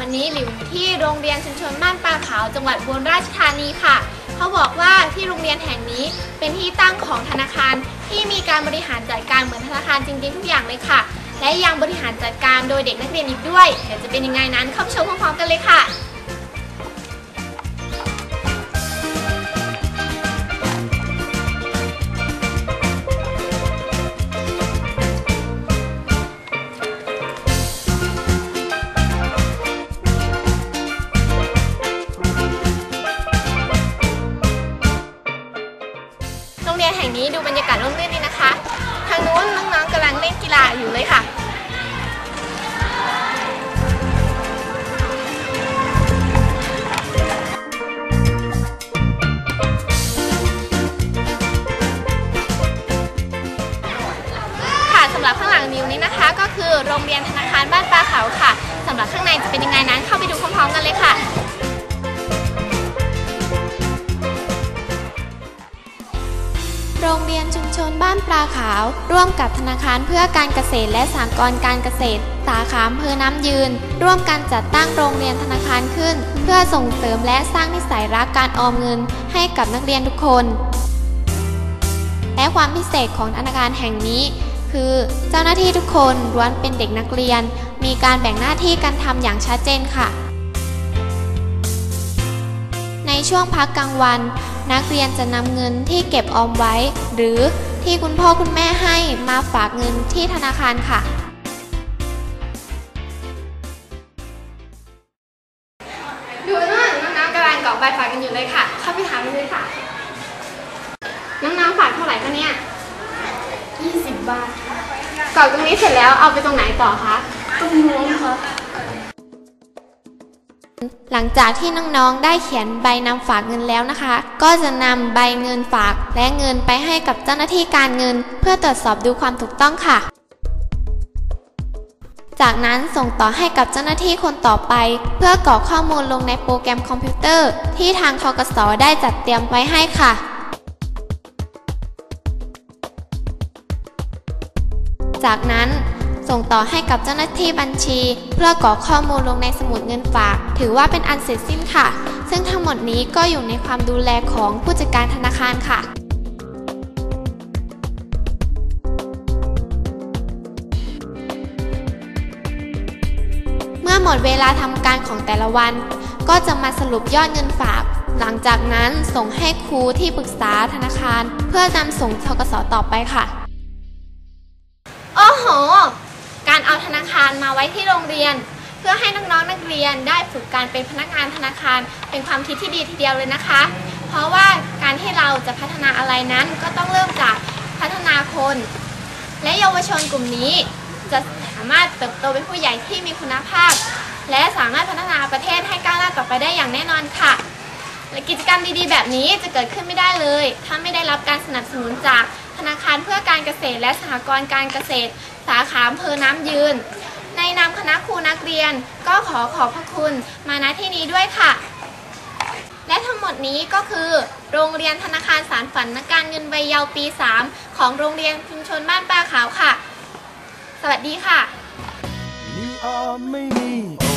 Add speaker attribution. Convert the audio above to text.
Speaker 1: วันนี้หลิวอยู่ที่โรงเรียนชุมชนบ้านปลาขาวจังหวัดบุรีราชธานีค่ะ เขาบอกว่าที่โรงเรียนแห่งนี้เป็นที่ตั้งของธนาคารที่มีการบริหารจัดการเหมือนธนาคารจริงๆทุกอย่างเลยค่ะ และยังบริหารจัดการโดยเด็กนักเรียนอีกด้วยเดี๋ยวจะเป็นยังไงนั้นเข้าชมพร้อมๆกันเลยค่ะ บรรยากาศร่มรื่นดีนะคะ ทางนู้นน้องๆกำลังเล่นกีฬาอยู่เลยค่ะค่ะสำหรับข้างหลังนิวนี้นะคะ ก็คือโรงเรียนธนาคารบ้านปลาเขาค่ะสำหรับข้างในจะเป็นยังไงนั้นเข้าไปดูพร้อมๆกันเลยค่ะ
Speaker 2: รงเรียนชุมชนบ้านปลาขาว ร่วมกับธนาคารเพื่อการเกษตรและสหกรณ์การเกษตร สาขาอำเภอน้ำยืน ร่วมกันจัดตั้งโรงเรียนธนาคารขึ้น เพื่อส่งเสริมและสร้างนิสัยรักการออมเงินให้กับนักเรียนทุกคน และความพิเศษของธนาคารแห่งนี้ คือเจ้าหน้าที่ทุกคนล้วนเป็นเด็กนักเรียน มีการแบ่งหน้าที่การทำอย่างชัดเจนค่ะ ในช่วงพักกลางวัน นักเรียนจะนำเงินที่เก็บออมไว้ หรือที่คุณพ่อคุณแม่ให้มาฝากเงินที่ธนาคารค่ะ
Speaker 1: ดูนู่นน้องๆกำลังกรอกใบฝากกันอยู่เลยค่ะ เข้าไปถามกันเลยค่ะ น้องๆฝากเท่าไหร่คะเนี่ย20 บาทกรอกตรงนี้เสร็จแล้วเอาไปตรงไหนต่อคะ ตรงนู้นค่ะ
Speaker 2: หลังจากที่น้องๆ ได้เขียนใบนำฝากเงินแล้วนะคะ ก็จะนำใบเงินฝากและเงินไปให้กับเจ้าหน้าที่การเงิน เพื่อตรวจสอบดูความถูกต้องค่ะ จากนั้นส่งต่อให้กับเจ้าหน้าที่คนต่อไป เพื่อกรอกข้อมูลลงในโปรแกรมคอมพิวเตอร์ ที่ทางทกสได้จัดเตรียมไว้ให้ค่ะจากนั้น ส่งต่อให้กับเจ้าหน้าที่บัญชี เพื่อกรอกข้อมูลลงในสมุดเงินฝาก ถือว่าเป็นอันเสร็จสิ้นค่ะ ซึ่งทั้งหมดนี้ก็อยู่ในความดูแลของผู้จัดการธนาคารค่ะเมื่อหมดเวลาทำการของแต่ละวัน ก็จะมาสรุปยอดเงินฝาก หลังจากนั้นส่งให้ครูที่ปรึกษาธนาคาร เพื่อนำส่งทกสต่อไปค่ะา
Speaker 1: รมาไว้ที่โรงเรียน เพื่อให้น้องๆนักเรียนได้ฝึกการเป็นพนักงานธนาคาร เป็นความคิดที่ดีทีเดียวเลยนะคะ เพราะว่าการที่เราจะพัฒนาอะไรนั้นก็ต้องเริ่มจากพัฒนาคน และเยาวชนกลุ่มนี้ จะสามารถเติบโตเป็นผู้ใหญ่ที่มีคุณภาพ และสามารถพัฒนาประเทศให้ก้าวหน้าต่อไปได้อย่างแน่นอนค่ะและกิจกรรมดีๆ แบบนี้จะเกิดขึ้นไม่ได้เลย ถ้าไม่ได้รับการสนับสนุนจาก ธนาคารเพื่อการเกษตรและสหกรณ์การเกษตร สาขาอำเภอน้ำยืน ในนามคณะครูนักเรียนก็ขอขอบพระคุณมาณที่นี้ด้วยค่ะ และทั้งหมดนี้ก็คือ โรงเรียนธนาคารสารฝันนักการเงินวัยเยาวปี 3 ของโรงเรียนชุมชนบ้านปลาขาวค่ะ สวัสดีค่ะ
Speaker 3: มีออมไม่มี